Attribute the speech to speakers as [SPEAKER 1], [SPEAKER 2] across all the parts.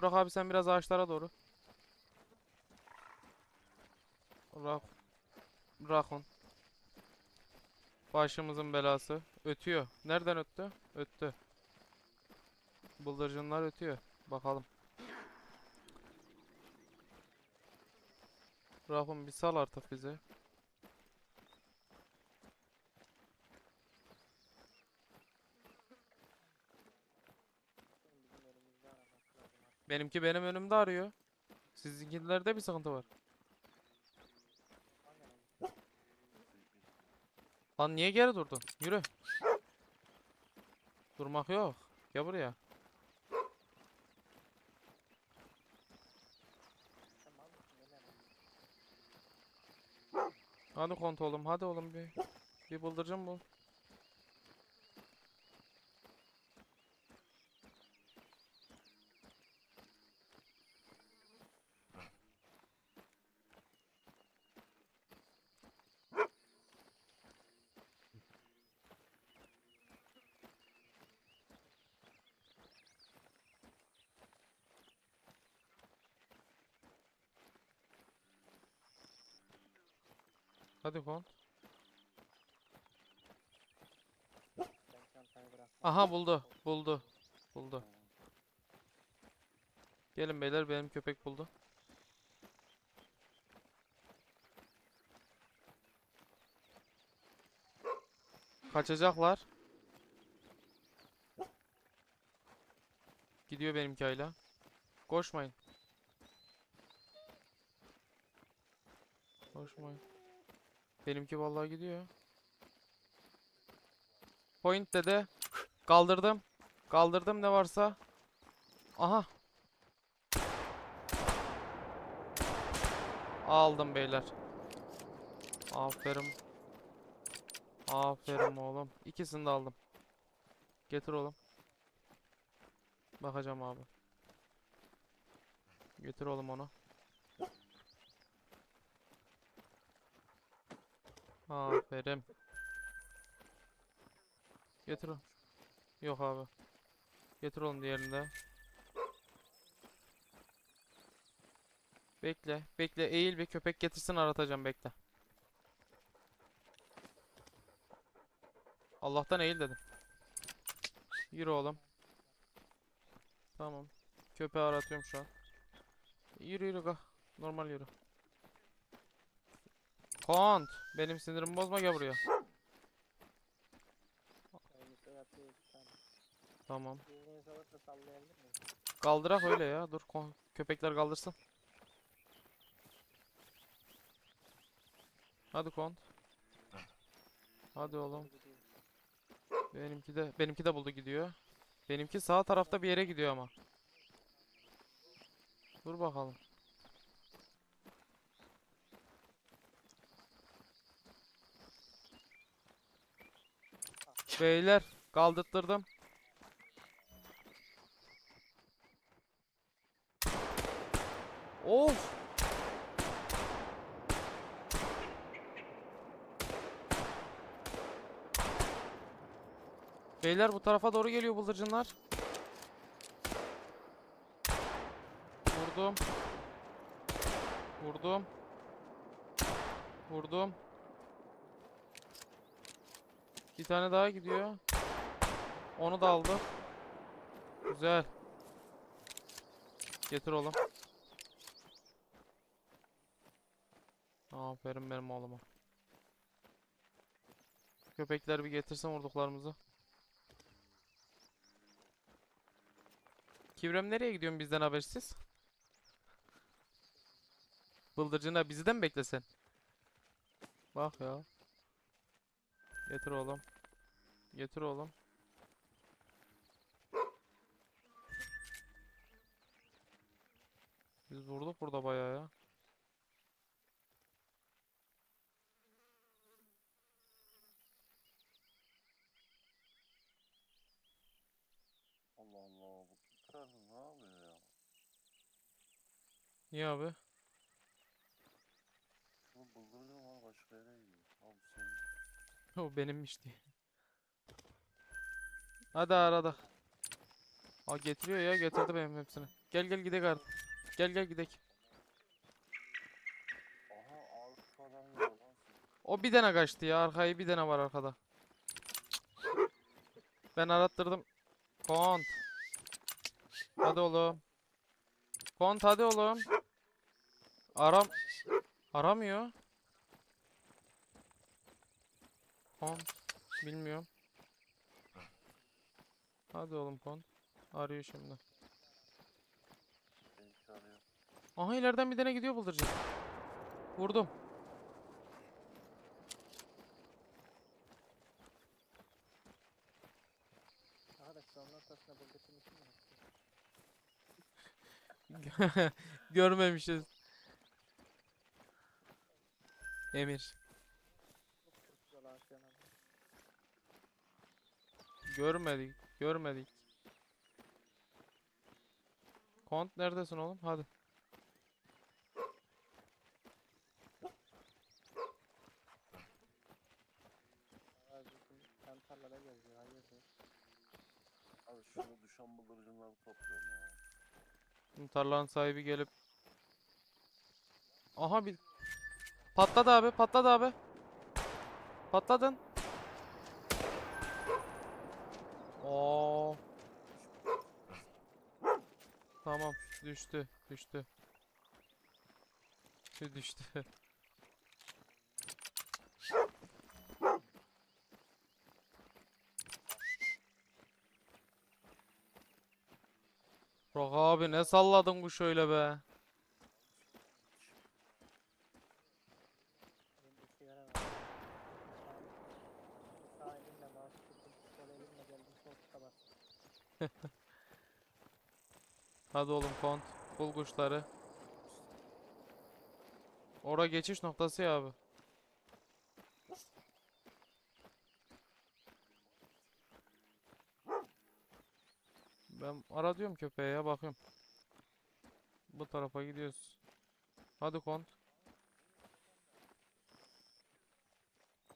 [SPEAKER 1] Bırak abi sen biraz ağaçlara doğru. Rak Rakun. Başımızın belası. Ötüyor. Nereden öttü? Öttü. Bıldırcınlar ötüyor. Bakalım. Rakun bir sal artık bizi. Benimki benim önümde arıyor. Sizinkilerde bir sıkıntı var. Lan niye geri durdun? Yürü. Durmak yok. Gel buraya. Hadi kont oğlum. Hadi oğlum bir. Bir bıldırcın bul. Hadi
[SPEAKER 2] bıraktım.
[SPEAKER 1] Aha buldu. Buldu. Buldu. Gelin beyler benim köpek buldu. Kaçacaklar. Gidiyor benimki hala. Koşmayın. Koşmayın. Benimki vallahi gidiyor. Point dede. Kaldırdım. Kaldırdım ne varsa. Aha. Aldım beyler. Aferin. Aferin oğlum. İkisini de aldım. Getir oğlum. Bakacağım abi. Getir oğlum onu. Aferin. Getir o. Yok abi. Getir oğlum diğerini de. Bekle. Bekle. Eğil bir köpek getirsin aratacağım bekle. Allah'tan eğil dedim. Yürü oğlum. Tamam. Köpeği aratıyorum şu an. Yürü yürü kalk. Normal yürü. Kont. Benim sinirimi bozma gel buraya. Tamam. Kaldırak öyle ya. Dur köpekler kaldırsın. Hadi kont. Hadi oğlum. Benimki de benimki de buldu gidiyor. Benimki sağ tarafta bir yere gidiyor ama. Dur bakalım. Beyler kaldırttırdım. Of. Beyler bu tarafa doğru geliyor bıldırcınlar. Vurdum. Vurdum. Vurdum. Bir tane daha gidiyor. Onu da aldım. Güzel. Getir oğlum. Aferin benim oğluma. Köpekler bir getirsin vurduklarımızı. Kivrem nereye gidiyorsun bizden habersiz? Bıldırcına bizi de mi beklesen? Bak ya. Getir oğlum. Getir oğlum. Biz vurduk burada bayağı ya.
[SPEAKER 3] Allah Allah bu Kıpırası ne yapıyor ya?
[SPEAKER 1] Niye abi?
[SPEAKER 3] Bu bıldırcın var başka yere gidiyor. Abi senin.
[SPEAKER 1] O benimmiş diye. Hadi arada. Aa getiriyor ya getirdi benim hepsini. Gel gel gidek artık. Gel gel gidek. O bir tane kaçtı ya. Arkayı bir tane var arkada. Ben arattırdım. Kont. Hadi oğlum. Kont hadi oğlum. Aram. Aramıyor. Kont. Bilmiyorum. Hadi oğlum Kont. Arıyor şimdi. Aha ileriden bir tane gidiyor bıldırcın. Vurdum. Görmemişiz. Emir.
[SPEAKER 2] Çok güzel aşığına.
[SPEAKER 1] Görmedik. Görmedik. Kont neredesin oğlum? Hadi.
[SPEAKER 2] Ben tarlada geziyor. Hayırdır?
[SPEAKER 3] Abi şurada düşen bıldırcınları topluyorum ya.
[SPEAKER 1] Şimdi tarlanın sahibi gelip Aha bir Patladı abi, patladı abi. Patladın. Oo. Tamam, düştü, düştü. Düştü. Bak abi ne salladın bu şöyle be. Hadi oğlum kont. Bul kuşları. Ora geçiş noktası ya abi. Ben ara diyorum köpeğe ya bakıyorum. Bu tarafa gidiyoruz. Hadi kont.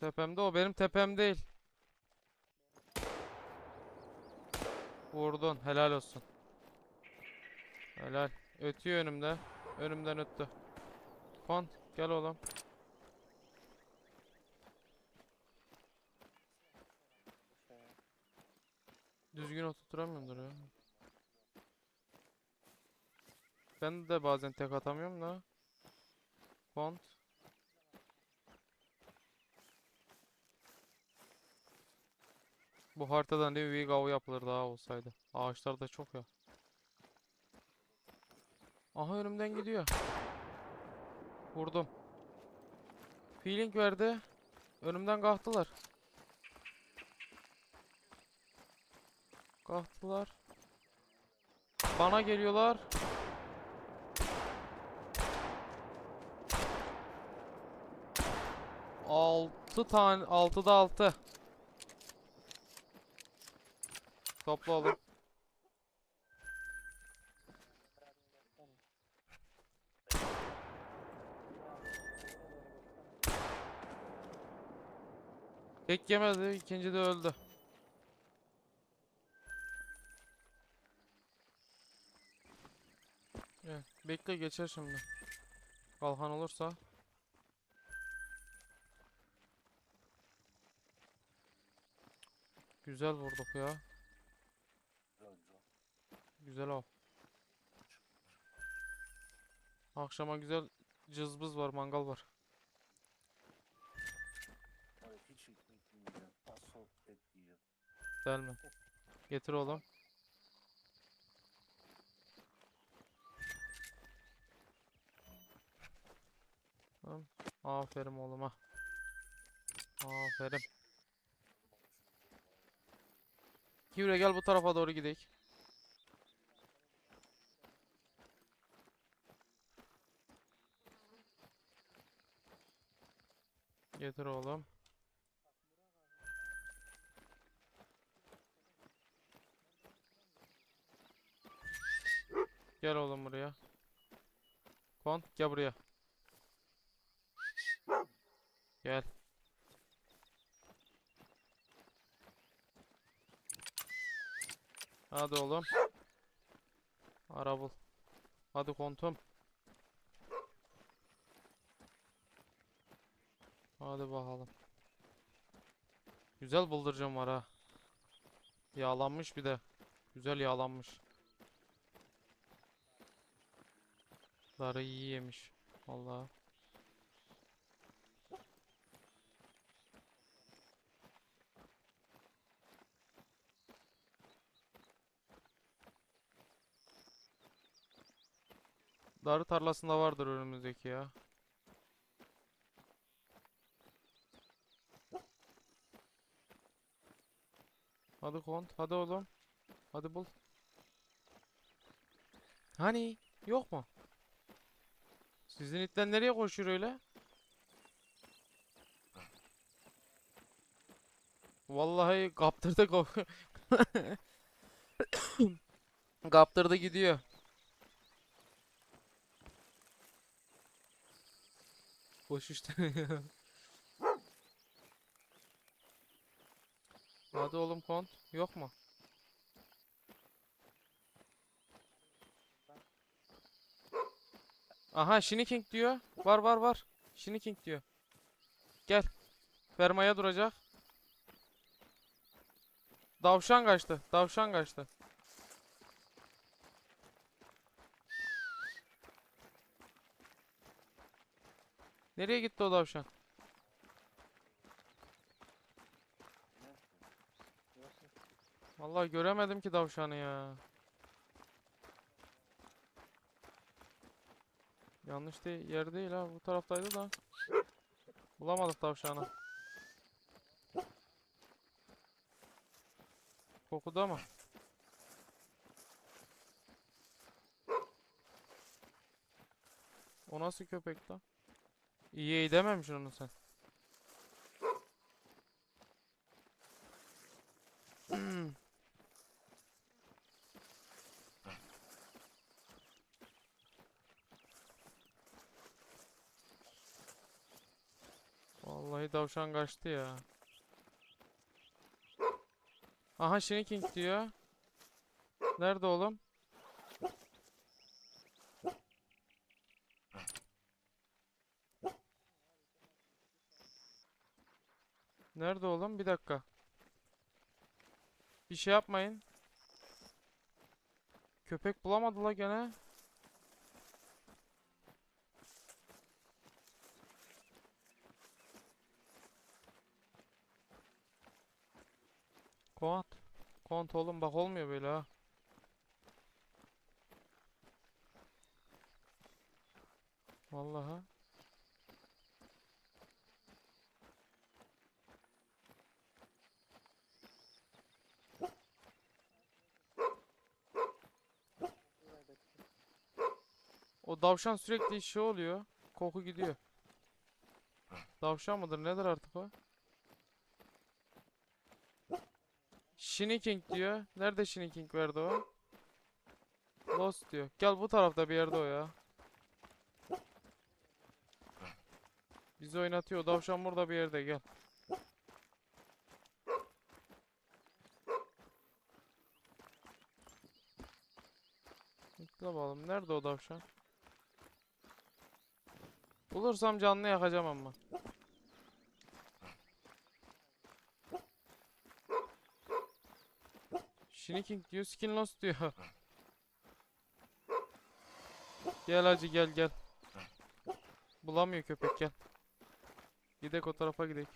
[SPEAKER 1] Tepemde o benim tepem değil. Vurdun helal olsun. Helal. Ötüyor önümde. Önümden öttü. Kont gel oğlum. Düzgün oturtamıyordur ya. Ben de bazen tek atamıyorum da. Kont. Bu haritada ne büyük av yapılır daha olsaydı. Ağaçlar da çok ya. Aha önümden gidiyor. Vurdum. Feeling verdi. Önümden kalktılar. Kalktılar. Bana geliyorlar. Altı tane, altıda altı. Topla oğlum. Tek yemedi, ikinci de öldü. Evet, bekle geçer şimdi. Kalkan olursa. Güzel vurduk ya.
[SPEAKER 3] Güzel
[SPEAKER 1] av. Akşama güzel cızbız var, mangal var.
[SPEAKER 3] Hayır
[SPEAKER 1] mi? Getir oğlum. Tamam. Aferin oğluma. Aferin. Kivre gel bu tarafa doğru gidelim. Getir oğlum. Gel oğlum buraya. Kon gel buraya. Gel. Hadi oğlum. Ara bul. Hadi kontum. Hadi bakalım. Güzel bıldırcın var ha. Yağlanmış bir de. Güzel yağlanmış. Darı iyi yemiş. Vallahi. Darı tarlasında vardır önümüzdeki ya. Hadi kont, hadi oğlum. Hadi bul. Hani yok mu? Sizin itler nereye koşuyor öyle? Vallahi kaptırdı Kaptırdı gidiyor. Boş Hadi oğlum kont. Yok mu? Aha Shinny diyor. Var var var. Shinny diyor. Gel. Fermaya duracak. Davşan kaçtı. Davşan kaçtı. Nereye gitti o davşan? Vallahi göremedim ki davşanı ya. Yanlış değil, yer değil ha. Bu taraftaydı da. Bulamadık tavşanı. Kokuda mı? O nasıl köpek lan? İyi iyi dememişsin onu sen. Vallahi tavşan kaçtı ya. Aha Shinny diyor. Nerede oğlum? Nerede oğlum? Bir dakika. Bir şey yapmayın. Köpek bulamadı la gene. Kont. Kont oğlum bak olmuyor böyle ha. Vallahi. O davşan sürekli şey oluyor. Koku gidiyor. Davşan mıdır nedir artık o? Shinny King diyor. Nerede Shinny King verdi o? Lost diyor. Gel bu tarafta bir yerde o ya. Bizi oynatıyor. Davşan burada bir yerde gel. Bekle bakalım. Nerede o davşan? Bulursam canlı yakacağım ama. Shinny diyor, skin lost diyor. Gel hacı gel gel. Bulamıyor köpek gel. Gidek o tarafa gidek.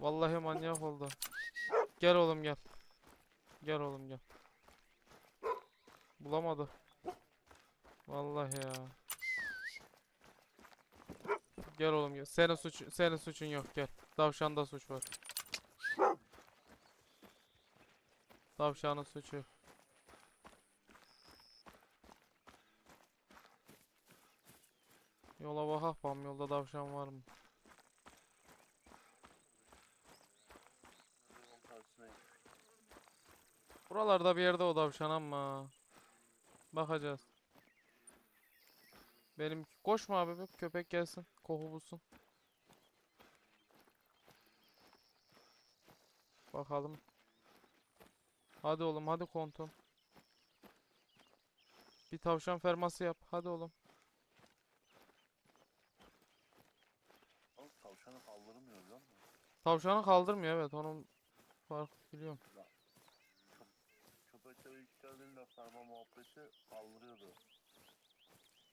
[SPEAKER 1] Vallahi manyak oldu. Gel oğlum gel. Gel oğlum gel. Bulamadı. Vallahi ya. Gel oğlum gel. Senin suç senin suçun yok gel. Tavşanda suç var. Tavşanın suçu. Yola bakak bakalım yolda tavşan var mı? Buralarda bir yerde o tavşan ama. Bakacağız. Benim koşma abi köpek gelsin. Koku bulsun. Bakalım. Hadi oğlum hadi kontum. Bir tavşan ferması yap. Hadi oğlum.
[SPEAKER 3] Oğlum tavşanı kaldırmıyor musun?
[SPEAKER 1] Tavşanı kaldırmıyor evet onun fark biliyorum.
[SPEAKER 3] Köpekler ilk geldiğinde sarma muhabbeti kaldırıyordu.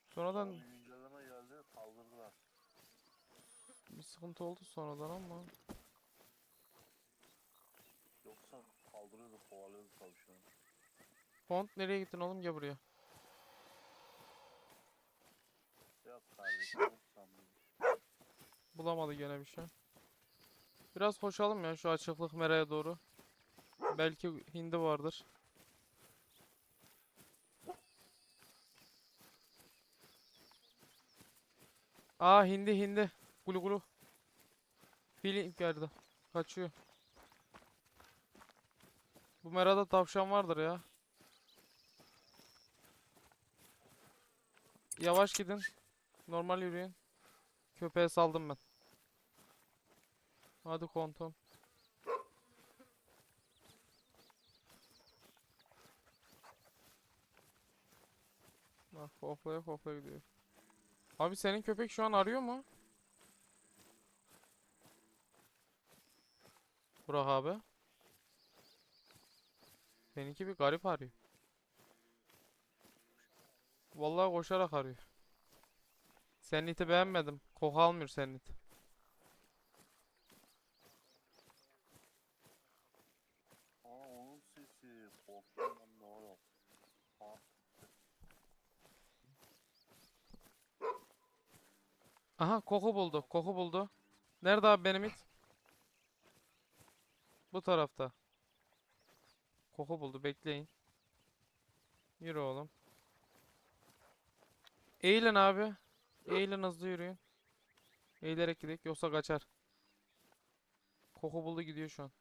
[SPEAKER 1] Sonradan
[SPEAKER 3] Sonra güncelleme geldi kaldırdılar.
[SPEAKER 1] bir sıkıntı oldu sonradan ama.
[SPEAKER 3] Yoksa kaldırıyordu kovalıyordu tavşanı.
[SPEAKER 1] Font nereye gittin oğlum gel buraya.
[SPEAKER 3] Kardeşim yok sanmıyorum.
[SPEAKER 1] Bulamadı gene bir şey. Biraz koşalım ya şu açıklık meraya doğru. Belki hindi vardır. Aa hindi hindi. Gulu gulu. Feeling geldi. Kaçıyor. Bu merada tavşan vardır ya. Yavaş gidin. Normal yürüyün. Köpeğe saldım ben. Hadi kontom. Bak hoplaya hoplaya gidiyor. Abi senin köpek şu an arıyor mu? Burak abi. Seninki bir garip arıyor. Vallahi koşarak arıyor. Senin iti beğenmedim. Koku almıyor senin it.
[SPEAKER 3] Aa onun sesi. Korktum lan ne oluyor? Aa
[SPEAKER 1] Aha koku buldu. Koku buldu. Nerede abi benim it? Bu tarafta. Koku buldu. Bekleyin. Yürü oğlum. Eğilin abi. Eğilin hızlı yürüyün. Eğilerek gidelim yoksa kaçar. Koku buldu gidiyor şu an.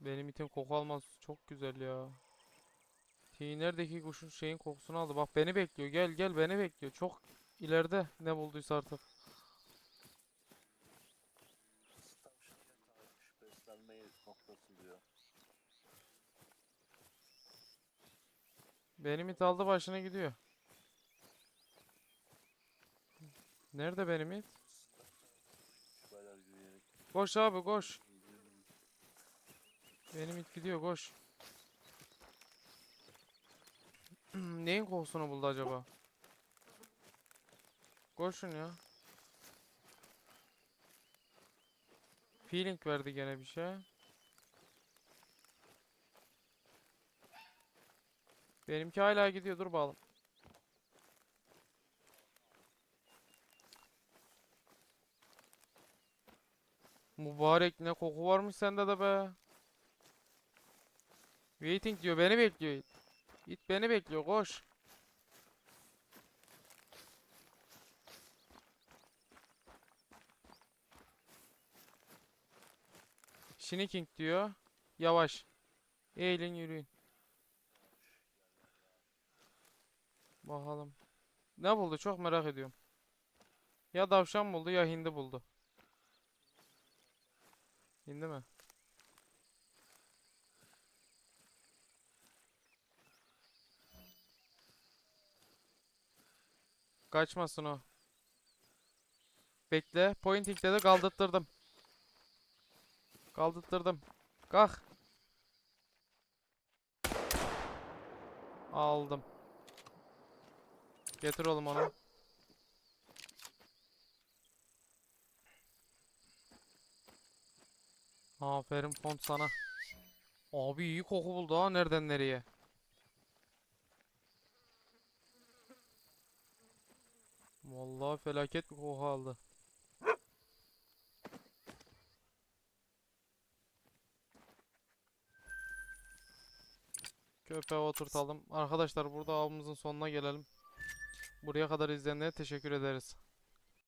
[SPEAKER 1] Benim itim koku almaz. Çok güzel ya. T neredeki kuşun şeyin kokusunu aldı. Bak beni bekliyor. Gel gel beni bekliyor. Çok ileride ne bulduysa artık.
[SPEAKER 3] Beslenme.
[SPEAKER 1] Benim it aldı başına gidiyor. Nerede benim it? Koş abi koş. Benim it gidiyor koş. Neyin kokusunu buldu acaba? Koşun ya. Feeling verdi gene bir şey. Benimki hala gidiyor dur bakalım. Mübarek ne koku varmış sende de be. Waiting diyor beni bekliyor it. İt beni bekliyor koş. Sneaking diyor. Yavaş. Eğilin yürüyün. Bakalım. Ne buldu çok merak ediyorum. Ya tavşan buldu ya hindi buldu. Hindi mi? Kaçmasın o. Bekle. Pointing'de de kaldırttırdım. Kaldırttırdım. Kalk. Aldım. Getir oğlum onu. Aferin font sana. Abi iyi koku buldu ha nereden nereye. Vallahi felaket bir koku aldı. Köpeğe oturtalım. Arkadaşlar burada avımızın sonuna gelelim. Buraya kadar izleyenlere teşekkür ederiz.